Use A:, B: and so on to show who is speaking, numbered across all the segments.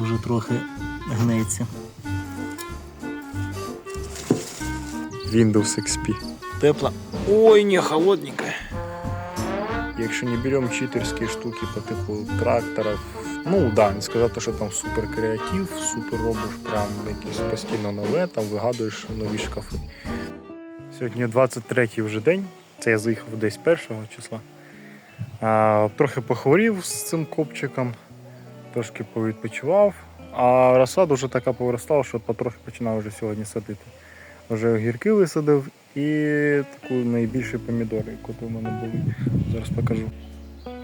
A: Вже трохи гнеться.
B: Windows XP.
A: Тепла. Ой, не холодненько.
B: Якщо не беремо читерські штуки по типу тракторів, ну да, не сказати, що там супер креатив, супер робиш прям якесь постійно нове, там вигадуєш нові шкафи. Сьогодні 23-й вже день, це я заїхав десь 1 числа. А, трохи похворів з цим копчиком, трошки повідпочивав, а розсада вже така повиростала, що потрохи починав вже сьогодні садити. Вже огірки висадив і таку найбільші помідори, які в мене були. Зараз покажу.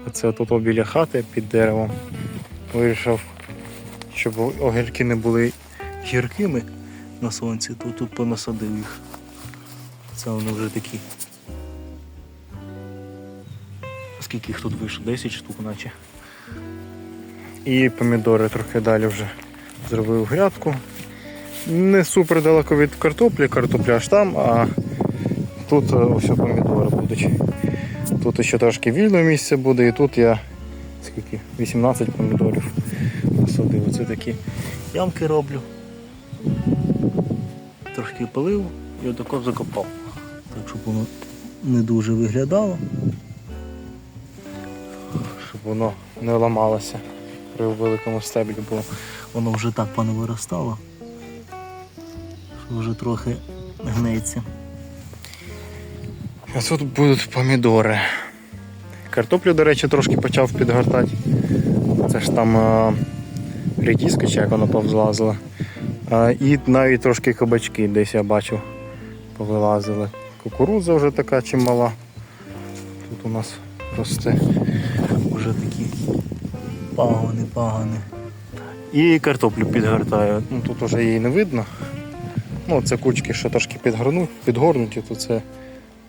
B: Оце тут біля хати під деревом. Вирішив, щоб огірки не були
A: Гіркими на сонці, то тут понасадив їх. Це вони вже такі. Скільки їх тут вийшло? 10 штук, наче.
B: І помідори трохи далі вже зробив грядку. Не супер далеко від картоплі, картопля аж там, а тут е, ось помідори будуть. Тут ще трошки вільного місця буде, і тут я скільки? 18 помідорів посадив. Оце такі
A: Ямки роблю. Трошки полив і отако закопав. Так, щоб воно не дуже виглядало.
B: щоб воно не ламалося при великому стеблі, бо
A: Воно вже так понавиростало. Що вже трохи гнеться.
B: А тут будуть помідори. Картоплю, до речі, трошки почав підгортати. Це ж там е, редіска, чи як вона повзлазила. Е, і навіть трошки кабачки десь я бачив, повилазили. Кукурудза вже така чимала. Тут у нас росте.
A: Пагони, пагони. І картоплю підгортаю.
B: Ну, тут вже її не видно. Ну, це кучки, що трошки підгорну, підгорнуті, то це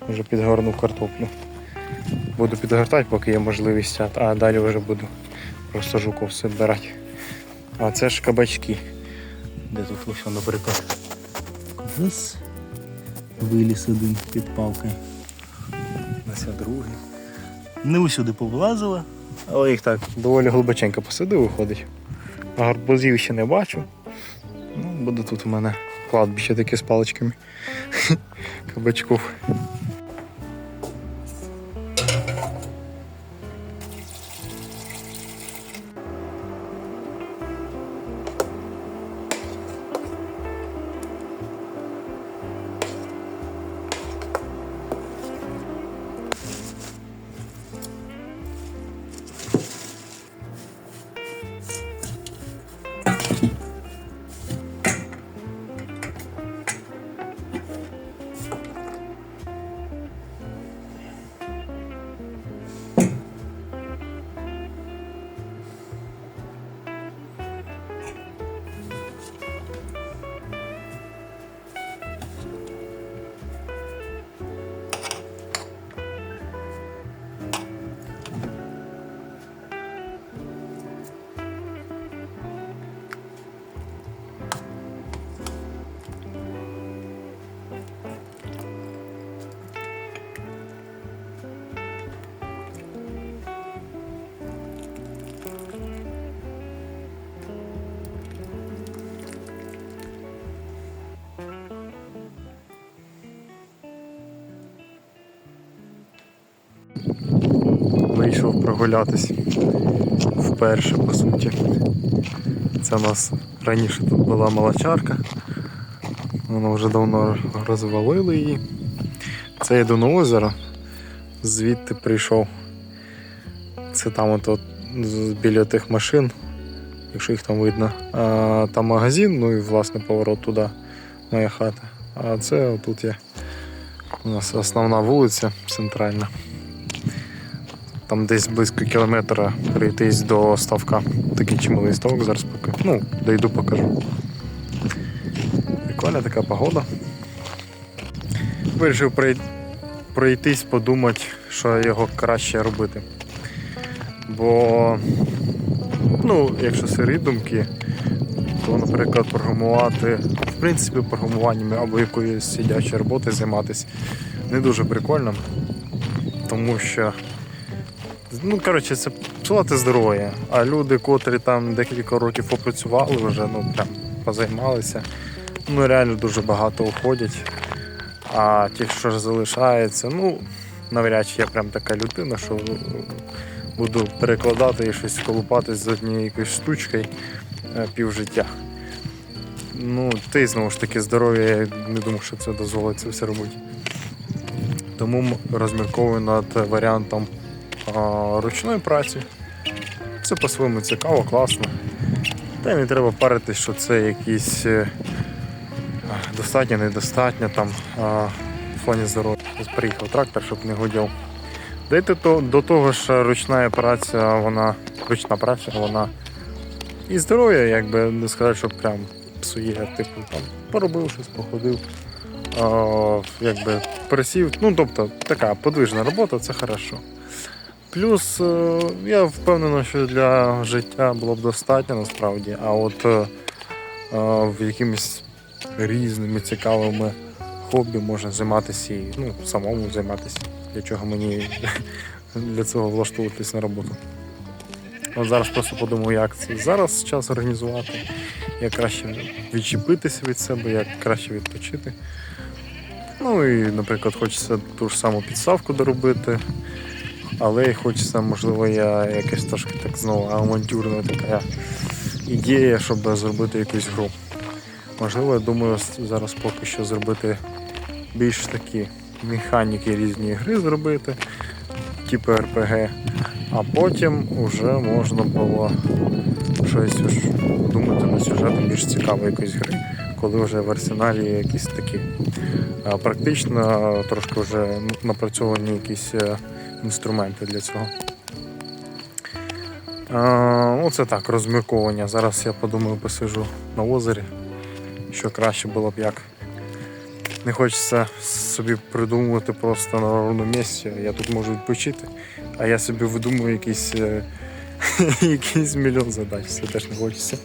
B: вже підгорнув картоплю. Буду підгортати, поки є можливість, а- далі вже буду просто жуков збирати. А це ж кабачки.
A: Де тут ось, наприклад. Раз. Виліз один під палкою.
B: Ось другий.
A: Не усюди повилазило.
B: Але їх так доволі глибоченько посадив, виходить. А гарбузів ще не бачу. Ну, буде тут у мене кладбище таке з паличками. Кабачков. Прогулятись вперше, по суті. Це у нас раніше тут була молочарка. Воно вже давно розвалили її. Це йду на озеро, звідти прийшов. Це там от біля тих машин, якщо їх там видно. А, там магазин, ну і власне поворот туди, моя хата. А це тут є у нас основна вулиця центральна. Там десь близько кілометра прийтись до ставка. Такий чималий ставок зараз поки. Ну, дойду покажу. Прикольна така погода. Вирішив пройтись, подумати, що його краще робити. Бо, ну, якщо сирі думки, то, наприклад, програмувати, в принципі, програмуванням або якоюсь сидячої роботи займатися не дуже прикольно. Тому що Ну, коротше, це псувати здоров'я. А люди, котрі там декілька років попрацювали вже, ну прям позаймалися, ну реально дуже багато уходять. А ті, що ж залишається, ну навряд чи я прям така людина, що буду перекладати і щось колупатись з однією якоюсь штучкою е, півжиття. Ну, ти знову ж таки здоров'я, я не думаю, що це дозволить це все робити. Тому розмірковую над варіантом ручної праці. Це по-своєму цікаво, класно. Та й не треба паритись, що це якісь е, достатньо, недостатньо там в плані здоров'я. Приїхав трактор, щоб не гудів. Дайте то, до того ж ручна праця, вона ручна праця, вона і здоров'я, якби не сказати, що прям псує, типу там поробив щось, походив, а, якби присів. Ну, тобто така подвижна робота, це хорошо. Плюс е, я впевнений, що для життя було б достатньо насправді, а от е, е, в якимись різними цікавими хобі можна займатися і ну, самому займатися. Для чого мені для цього влаштовуватись на роботу. От зараз просто подумаю, як це зараз час організувати, як краще відчепитися від себе, як краще відпочити. Ну і, наприклад, хочеться ту ж саму підставку доробити, але хочеться, можливо, я якась трошки так знову авантюрна така ідея, щоб зробити якусь гру. Можливо, я думаю, зараз поки що зробити більш такі механіки різні гри зробити, типу РПГ, а потім вже можна було щось думати на сюжетом більш цікавої якоїсь гри, коли вже в арсеналі якісь такі практично трошки вже напрацьовані якісь е, інструменти для цього. А, ну, це так, розмірковування. Зараз я подумаю, посижу на озері, що краще було б як. Не хочеться собі придумувати просто на ровному місці. Я тут можу відпочити, а я собі видумую якийсь, е, якийсь мільйон задач. Це теж не хочеться.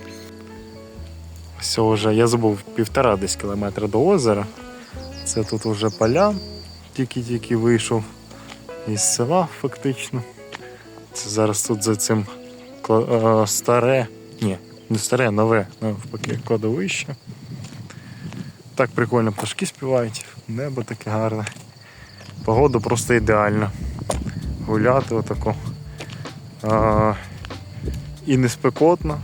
B: Все вже я забув півтора десь кілометра до озера. Це тут вже поля, тільки-тільки вийшов із села, фактично. Це зараз тут за цим е, старе, ні, не старе, нове, навпаки, кладовище. Так прикольно пташки співають, небо таке гарне. Погода просто ідеальна. Гуляти отако. А, і не спекотно.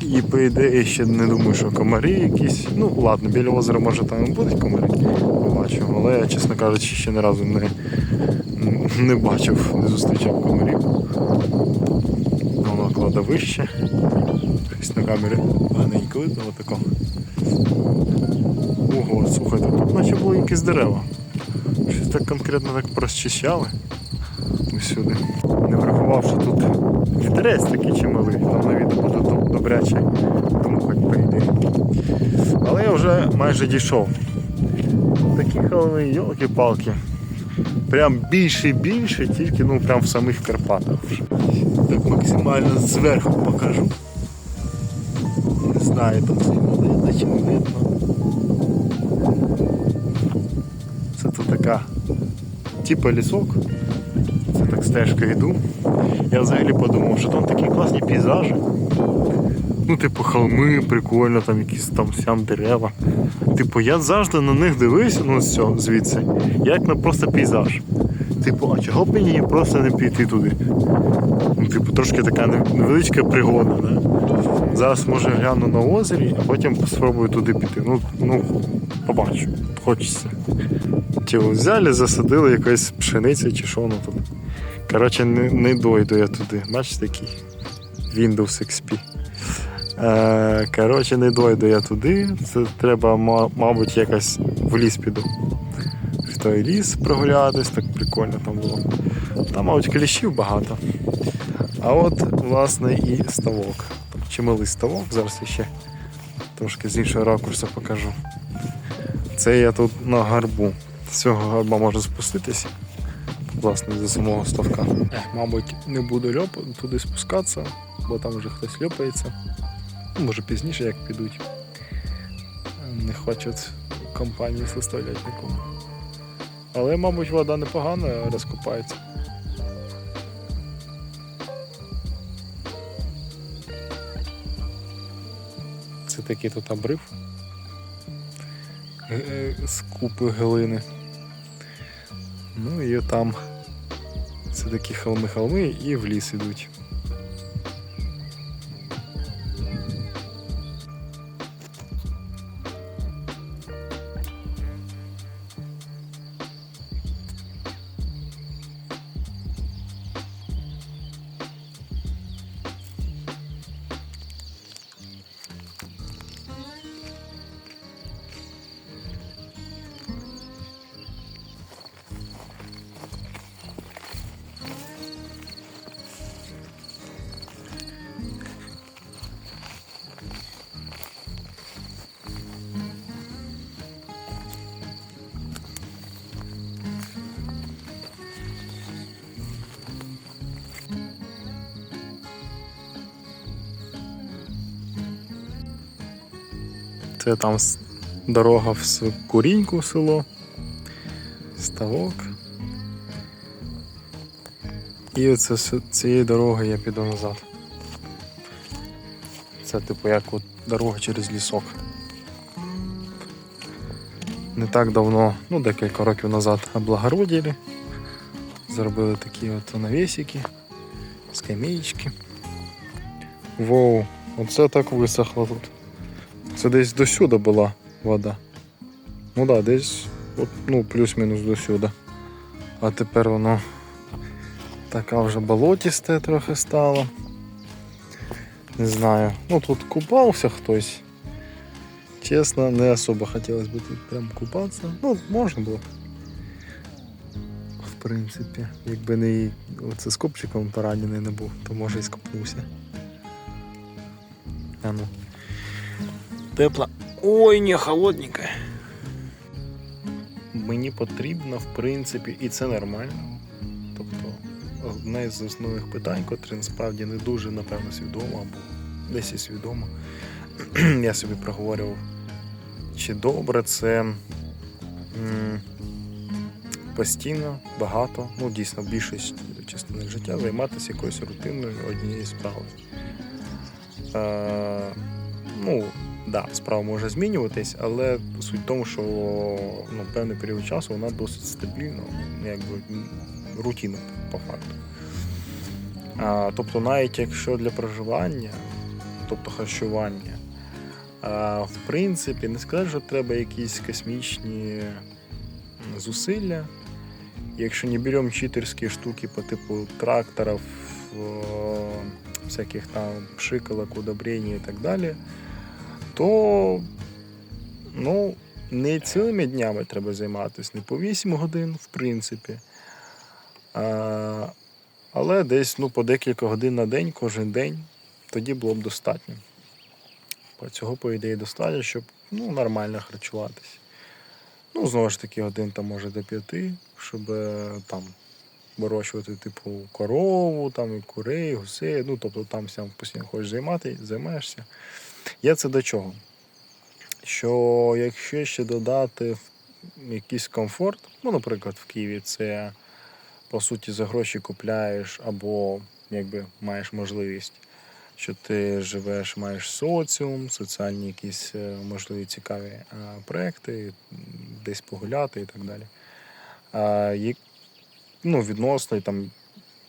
B: І по ідеї ще не думаю, що комарі якісь. Ну ладно, біля озера може там і будуть комарі, побачу. Але я, чесно кажучи, ще ні разу не, не бачив, не зустрічав комарів. Воно кладовище. Щось на камері гарненько видно отако. Ого, слухайте, тут наче були якісь дерева. Щось так конкретно так розчищали усюди. Не врахував, що тут вітерець такий чималий, там на відео буде доб- добряче дмухать по ідеї. Але я вже майже дійшов. Такі холми, йолки-палки. Прям більше і більше, тільки ну прям в самих Карпатах. Так максимально зверху покажу. Не знаю, там сильно видно чи не видно. Це тут така типа лісок. Це так стежка йду. Я взагалі подумав, що там такі класні пейзажі. Ну, типу, холми, прикольно, там якісь там сям дерева. Типу, я завжди на них дивився, ну все, звідси, як на просто пейзаж. Типу, а чого б мені просто не піти туди? Ну, типу, трошки така невеличка пригода, да? Зараз може гляну на озері, а потім спробую туди піти. Ну, ну побачу, хочеться. Чи взяли, засадили якоїсь пшениці чи що ну тут. Коротше, не, не дойду я туди. Бачите, який Windows XP. Е, коротше, не дойду я туди. Це треба, мабуть, якось в ліс піду. В той ліс прогулятись, так прикольно там було. Там, мабуть, кліщів багато. А от, власне, і ставок. Чималий ставок, зараз я ще трошки з іншого ракурсу покажу. Це я тут на гарбу. З цього гарба можу спуститися. Власне, до самого ставка. Ех, мабуть, не буду льоп туди спускатися, бо там вже хтось льопається. Ну, може пізніше як підуть. Е, не хочуть компанії составляти нікому. Але, мабуть, вода непогана розкупається. Це такий тут обрив е, е, з купи глини. Ну і там це такі холми-холми і в ліс ідуть. Це там дорога в Куріньку село, ставок. І оце цієї дороги я піду назад. Це типу як от дорога через лісок. Не так давно, ну декілька років назад облагородили. Зробили такі от навісики, скамеєчки. Воу, оце так висохло тут. Це десь до сюди була вода. Ну так, да, десь от, ну, плюс-мінус до сюди. А тепер воно така вже болотісте трохи стало. Не знаю. Ну тут купався хтось. Чесно, не особо хотілося б тут прям купатися. Ну, можна було. В принципі, якби не оце з копчиком поранений не був, то може і скопнувся. А ну. Тепла. Ой, не холодненька. Мені потрібно, в принципі, і це нормально. Тобто, одне з основних питань, котре насправді не дуже, напевно, свідомо, або десь і свідомо. Я собі проговорював, чи добре це постійно, багато, ну дійсно більшість частини життя займатися якоюсь рутинною однією справою. Е, ну, да, справа може змінюватись, але суть в тому, що ну, певний період часу вона досить стабільна, ну, якби рутина по факту. А, тобто, навіть якщо для проживання, тобто харчування, а, в принципі, не сказати, що треба якісь космічні зусилля. Якщо не беремо читерські штуки по типу тракторів, всяких там пшикалок, удобрений і так далі, то ну, не цілими днями треба займатися, не по 8 годин, в принципі. А, але десь ну, по декілька годин на день, кожен день, тоді було б достатньо. Цього, по ідеї, достатньо, щоб ну, нормально харчуватись. Ну, знову ж таки, годин там може до п'яти, щоб е, там вирощувати, типу, корову, там і курей, гусей. Ну, тобто там сам постійно хочеш займати, займаєшся. Я це до чого? Що якщо ще додати якийсь комфорт, ну, наприклад, в Києві це по суті за гроші купляєш або якби маєш можливість, що ти живеш, маєш соціум, соціальні якісь е, можливі цікаві е, проекти, десь погуляти і так далі. А, є- ну, відносно і там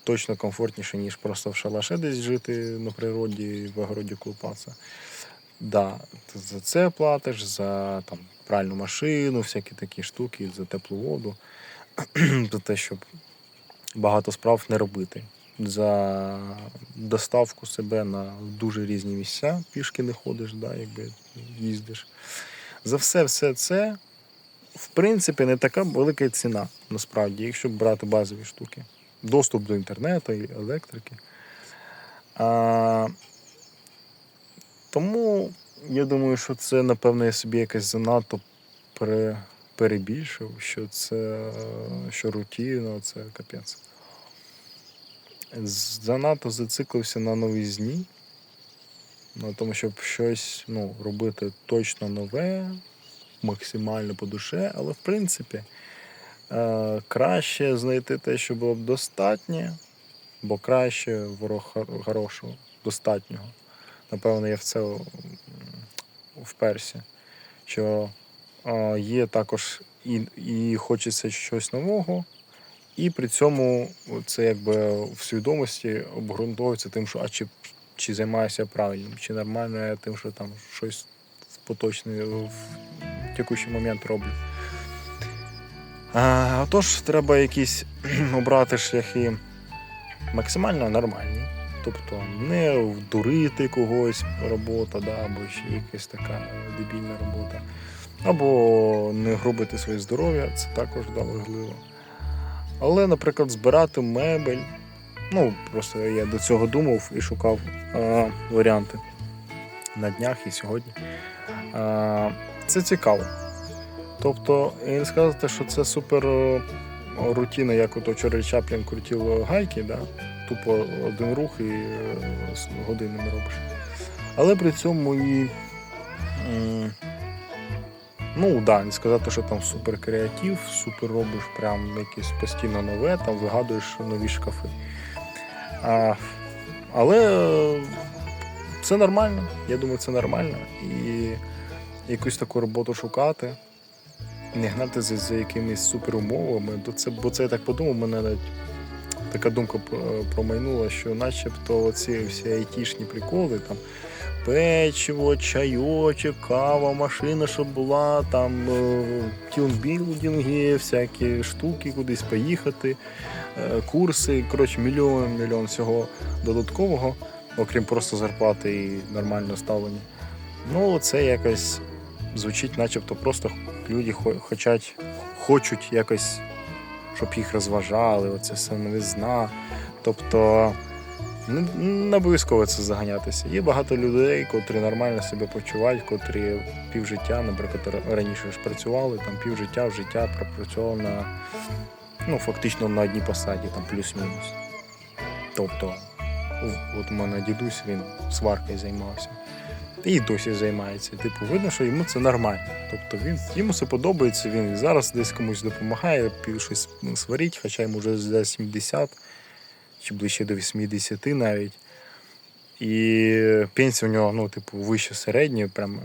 B: точно комфортніше, ніж просто в шалаше десь жити на природі, в огороді купатися. Да, ти за це платиш, за там, пральну машину, всякі такі штуки, за теплу воду, за те, щоб багато справ не робити. За доставку себе на дуже різні місця, пішки не ходиш, да, якби їздиш. За все, все це, в принципі, не така велика ціна, насправді, якщо брати базові штуки. Доступ до інтернету і електрики. А, тому я думаю, що це, напевно, я собі якось занадто пере, перебільшив, що це що рутина, це капець. Занадто зациклився на новизні, на тому, щоб щось ну, робити точно нове, максимально по душе, але в принципі е, краще знайти те, що було б достатнє, бо краще ворог хорошого, достатнього. Напевно, я в це вперся, що є також і, і хочеться щось нового, і при цьому це якби в свідомості обґрунтовується тим, що а чи, чи займаюся правильним, чи нормально я тим, що там щось поточне в текущий момент роблю. Отож, треба якісь обрати шляхи максимально нормальні. Тобто не вдурити когось робота, да, або ще якась така дебільна робота. Або не грубити своє здоров'я, це також да, важливо. Але, наприклад, збирати мебель. Ну, просто я до цього думав і шукав е, варіанти на днях і сьогодні. Е, це цікаво. Тобто, і сказати, що це супер е, рутина, як ото Чарлі Чаплін крутив гайки, да? Тупо один рух і е, годинами робиш. Але при цьому і. Ну, да, не сказати, що там супер креатив, супер робиш прям якесь постійно нове, там вигадуєш нові шкафи. А, але е, це нормально. Я думаю, це нормально. І якусь таку роботу шукати, не гнати за, якимись суперумовами. Бо це я так подумав, мене навіть така думка промайнула, що начебто ці всі айтішні приколи, там печиво, чайочок, кава, машина, щоб була, там е, тюнбілдинги, всякі штуки, кудись поїхати, е, курси, коротше, мільйон, мільйон всього додаткового, окрім просто зарплати і нормального ставлення. Ну, це якось звучить, начебто просто люди хочуть якось, щоб їх розважали, оце все новизна. Тобто не, не обов'язково це заганятися. Є багато людей, котрі нормально себе почувають, котрі півжиття, наприклад, раніше ж працювали, там півжиття в життя пропрацював на ну, фактично на одній посаді, там плюс-мінус. Тобто, от у мене дідусь, він сваркою займався. І досі займається. Типу, видно, що йому це нормально. Тобто він йому це подобається, він зараз десь комусь допомагає, щось ну, сварить, хоча йому вже за 70 чи ближче до 80 навіть. І пенсія у нього, ну, типу, вище середньої, прям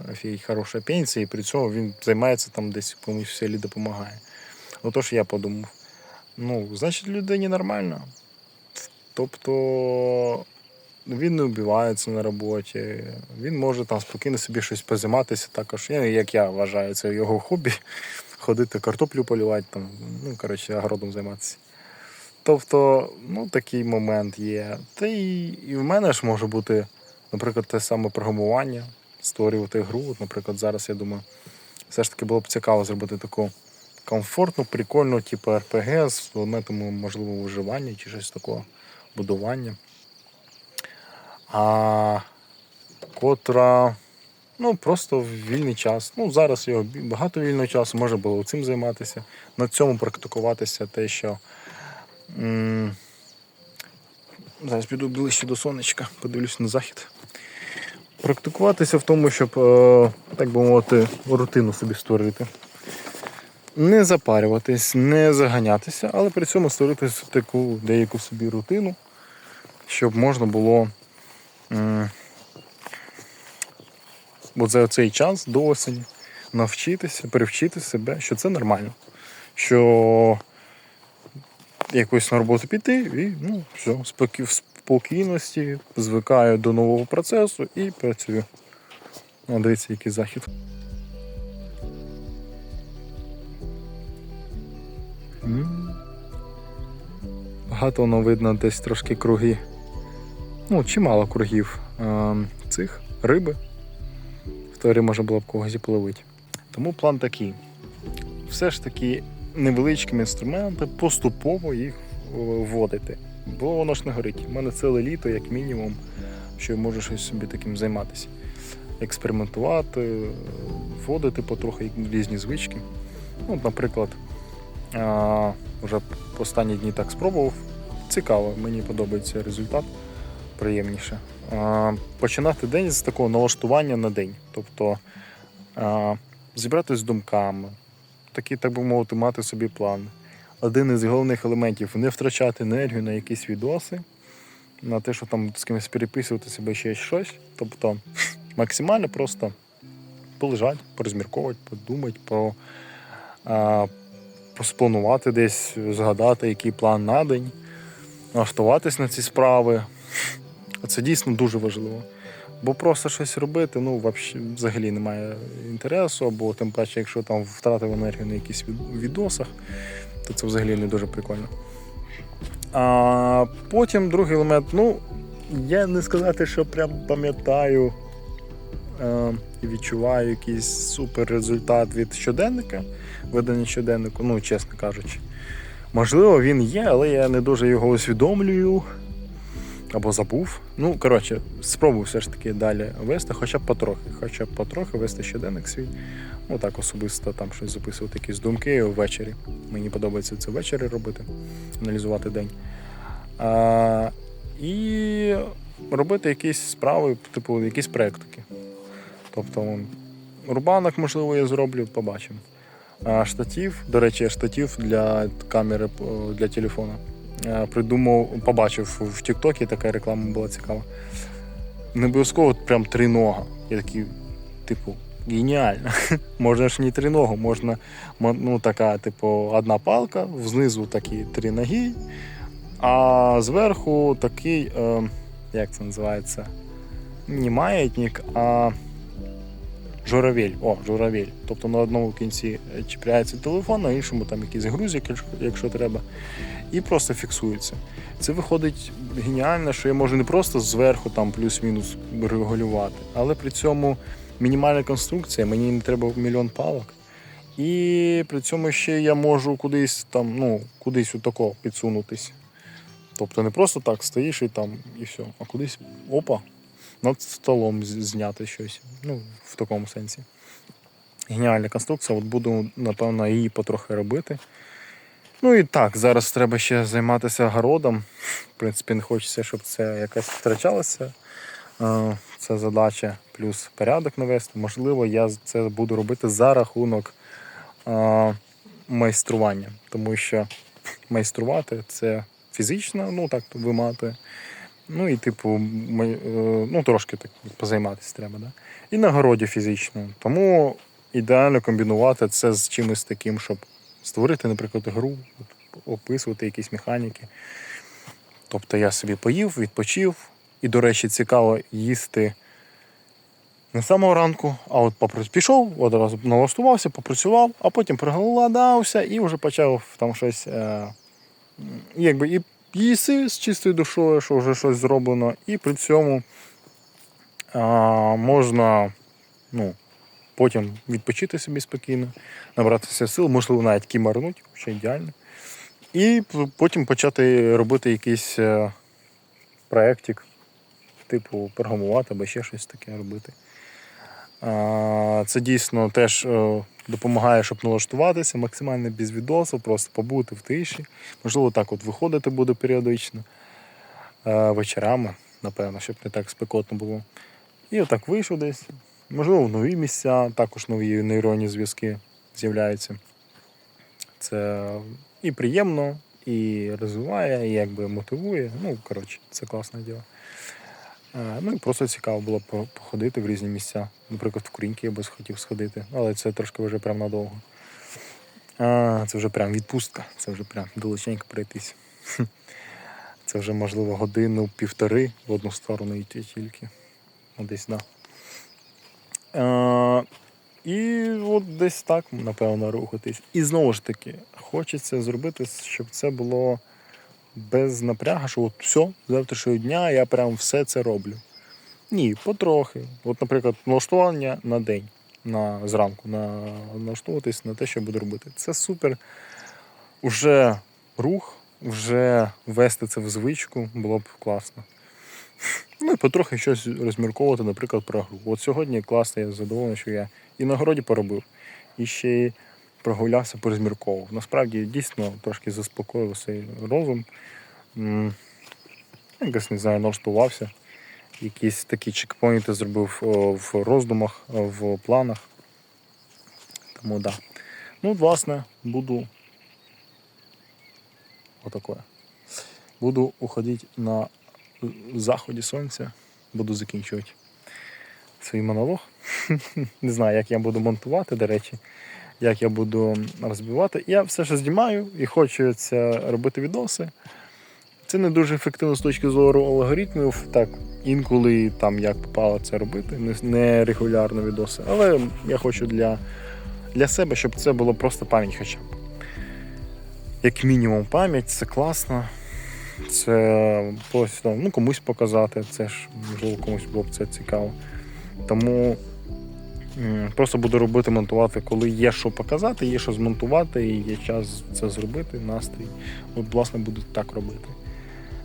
B: хороша пенсія, і при цьому він займається там десь комусь в селі допомагає. Отож я подумав: ну, значить, людині нормально. Тобто він не вбивається на роботі, він може там спокійно собі щось позайматися також. Як я вважаю, це його хобі. Ходити картоплю полювати, там, ну, коротше, огородом займатися. Тобто, ну, такий момент є. Та і, і в мене ж може бути, наприклад, те саме програмування, створювати гру. От, наприклад, зараз я думаю, все ж таки було б цікаво зробити таку комфортну, прикольну, типу RPG з елементами можливо виживання чи щось такого будування. А котра. Ну, просто в вільний час. Ну, зараз його багато вільного часу, можна було цим займатися, на цьому практикуватися те, що. м, Зараз піду ближче до сонечка, подивлюсь на захід. Практикуватися в тому, щоб, е, так би мовити, рутину собі створити. Не запарюватись, не заганятися, але при цьому створити таку деяку собі рутину, щоб можна було от за цей час до осені навчитися, привчити себе, що це нормально. Що якось на роботу піти і ну, все, в спокійності звикаю до нового процесу і працюю. О, дивіться, який захід. Багато воно видно десь трошки круги. Ну, чимало кругів е, цих риби. В теорії можна було б когось і половити. Тому план такий. Все ж таки невеличкими інструментами поступово їх е, вводити. Бо воно ж не горить. У мене ціле літо, як мінімум, що я можу щось собі таким займатися. Експериментувати, е, вводити потрохи різні звички. Ну, наприклад, а, вже останні дні так спробував. Цікаво, мені подобається результат, приємніше. Починати день з такого налаштування на день. Тобто зібратися з думками, такий, так би мовити, мати собі план. Один із головних елементів не втрачати енергію на якісь відоси, на те, що там з кимось переписувати себе ще щось. Тобто максимально просто полежати, порозмірковувати, подумати, по, а, спланувати десь, згадати, який план на день, налаштуватись на ці справи. Це дійсно дуже важливо. Бо просто щось робити, ну, взагалі немає інтересу, або тим паче, якщо там втратив енергію на якихось відосах, то це взагалі не дуже прикольно. А потім другий елемент, ну, я не сказати, що прям пам'ятаю е, і відчуваю якийсь супер результат від щоденника, ведення щоденнику, ну, чесно кажучи. Можливо, він є, але я не дуже його усвідомлюю або забув. Ну, коротше, спробую все ж таки далі вести, хоча б потрохи, хоча б потрохи вести щоденник свій. Ну так особисто там щось записувати, якісь думки ввечері. Мені подобається це ввечері робити, аналізувати день. А, і робити якісь справи, типу, якісь проєктики. Тобто, рубанок, можливо, я зроблю, побачимо. А штатів, до речі, штатів для камери для телефона. Е, Придумав, побачив в Тіктокі така реклама була цікава. Не обов'язково прям три нога. Я такий, типу, геніально. Можна ж не три ноги, можна ну, така, типу, одна палка, знизу такі три ноги, а зверху такий, е, як це називається? Не маятник, а журавель. О, журавель. Тобто на одному кінці чіпляється телефон, на іншому там якийсь грузик, якщо треба, і просто фіксується. Це виходить геніально, що я можу не просто зверху там плюс-мінус регулювати, але при цьому мінімальна конструкція, мені не треба мільйон палок. І при цьому ще я можу кудись там, ну, кудись отако підсунутись. Тобто не просто так стоїш і там і все, а кудись опа, над столом зняти щось. Ну, в такому сенсі. Геніальна конструкція, от буду, напевно, її потрохи робити. Ну і так, зараз треба ще займатися городом. В принципі, не хочеться, щоб це якось втрачалося. Це задача, плюс порядок навести. Можливо, я це буду робити за рахунок майстрування, тому що майструвати це фізично, ну так вимати. Ну і, типу, е, ну, трошки так позайматися треба. Да? І на городі фізично. Тому ідеально комбінувати це з чимось таким, щоб створити, наприклад, гру, описувати якісь механіки. Тобто я собі поїв, відпочив, і, до речі, цікаво їсти не з самого ранку, а от пішов, одразу налаштувався, попрацював, а потім проголодався і вже почав там щось. Е, якби і їси з чистою душою, що вже щось зроблено, і при цьому а, можна ну, потім відпочити собі спокійно, набратися сил, можливо, навіть кімарнуть, ще ідеально. І потім почати робити якийсь е, проєктик, типу програмувати або ще щось таке робити. Це дійсно теж е, допомагає, щоб налаштуватися максимально без відосу, просто побути в тиші. Можливо, так от виходити буде періодично е, вечорами, напевно, щоб не так спекотно було. І отак вийшов десь. Можливо, в нові місця, також нові нейронні зв'язки з'являються. Це і приємно, і розвиває, і якби мотивує. Ну, коротше, це класне діло. Е, Ну і просто цікаво було походити в різні місця. Наприклад, в Кріньки я би хотів сходити, але це трошки вже прям надовго. А, це вже прям відпустка, це вже прям далеченько пройтись. Це вже, можливо, годину, півтори в одну сторону йти тільки. Ну, десь, да. А, і от десь так, напевно, рухатись. І знову ж таки, хочеться зробити, щоб це було без напрягу, що от все, завтрашнього дня я прям все це роблю. Ні, потрохи. От, наприклад, налаштування на день, на зранку, на налаштовуватись на те, що буду робити. Це супер. Уже рух, вже ввести це в звичку було б класно. Ну і потрохи щось розмірковувати, наприклад, про гру. От сьогодні класно, я задоволений, що я і на городі поробив, і ще й прогулявся, порозмірковував. Насправді дійсно трошки заспокоїв свій розум. Якось не знаю, налаштувався. Якісь такі чекпоінти зробив в роздумах, в планах. Тому. Да. Ну, власне, буду. Отакое. Буду уходити на заході сонця, буду закінчувати свій монолог. Не знаю, як я буду монтувати, до речі, як я буду розбивати. Я все ще знімаю і хочу це робити відоси. Це не дуже ефективно з точки зору алгоритмів. Так, інколи там як попало це робити, не, регулярно відоси. Але я хочу для, для себе, щоб це було просто пам'ять хоча б. Як мінімум пам'ять, це класно. Це просто ну, комусь показати, це ж можливо комусь було б це цікаво. Тому просто буду робити, монтувати, коли є що показати, є що змонтувати, і є час це зробити, настрій. От, власне, буду так робити.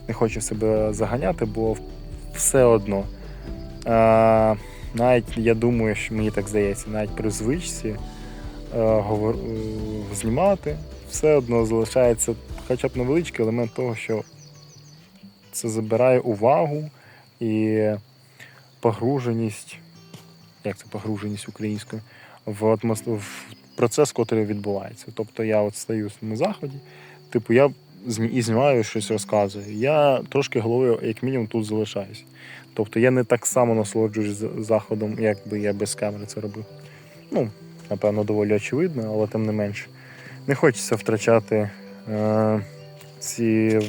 B: Не хочу себе заганяти, бо все одно. А, навіть я думаю, що мені так здається, навіть при звичці е, говор... е, знімати, все одно залишається хоча б невеличкий елемент того, що це забирає увагу і погруженість, як це погруженість українською, в, атмос... в процес, який відбувається. Тобто я от стою на заході, типу, я і знімаю щось розказую. Я трошки головою, як мінімум, тут залишаюсь. Тобто я не так само насолоджуюсь заходом, як би я без камери це робив. Ну, напевно, доволі очевидно, але тим не менше. Не хочеться втрачати е, ці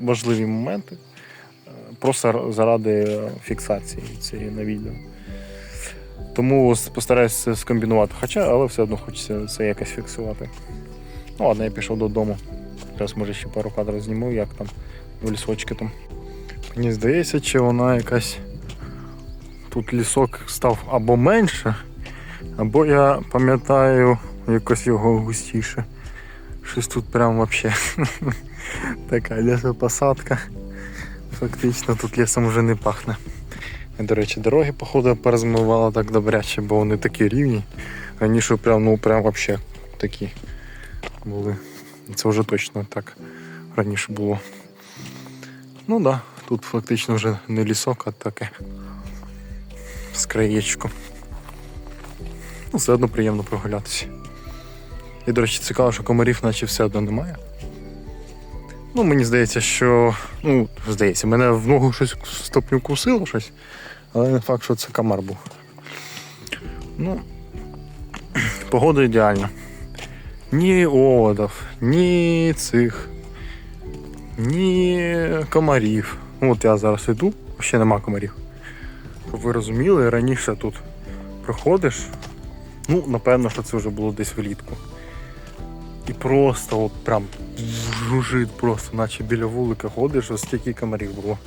B: важливі моменти е, просто заради фіксації цієї на відео. Тому постараюся скомбінувати. Хоча, але все одно хочеться це якось фіксувати. Ну ладно, я пішов додому. Зараз може ще пару кадрів зніму, як там в лісочки там. Мені здається, чи вона якась. Тут лісок став або менше, або я пам'ятаю якось його густіше. Щось тут прям вообще така лісопосадка. Фактично тут лісом вже не пахне. І, до речі, дороги, походу, порозмивала так добряче, бо вони такі рівні. Раніше прям, ну прям вообще такі були. Це вже точно так раніше було. Ну так, да, тут фактично вже не лісок, а таке з краєчком. Ну, все одно приємно прогулятися. І, до речі, цікаво, що комарів наче все одно немає. Ну, мені здається, що. Ну, здається, мене в ногу щось стопню кусило щось, але не факт, що це комар був. Ну, погода ідеальна. Ні оводів, ні цих, ні комарів. От я зараз іду, ще нема комарів. Щоб ви розуміли, раніше тут проходиш. Ну, напевно, що це вже було десь влітку. І просто от прям жужжить просто, наче біля вулика ходиш, ось стільки комарів було.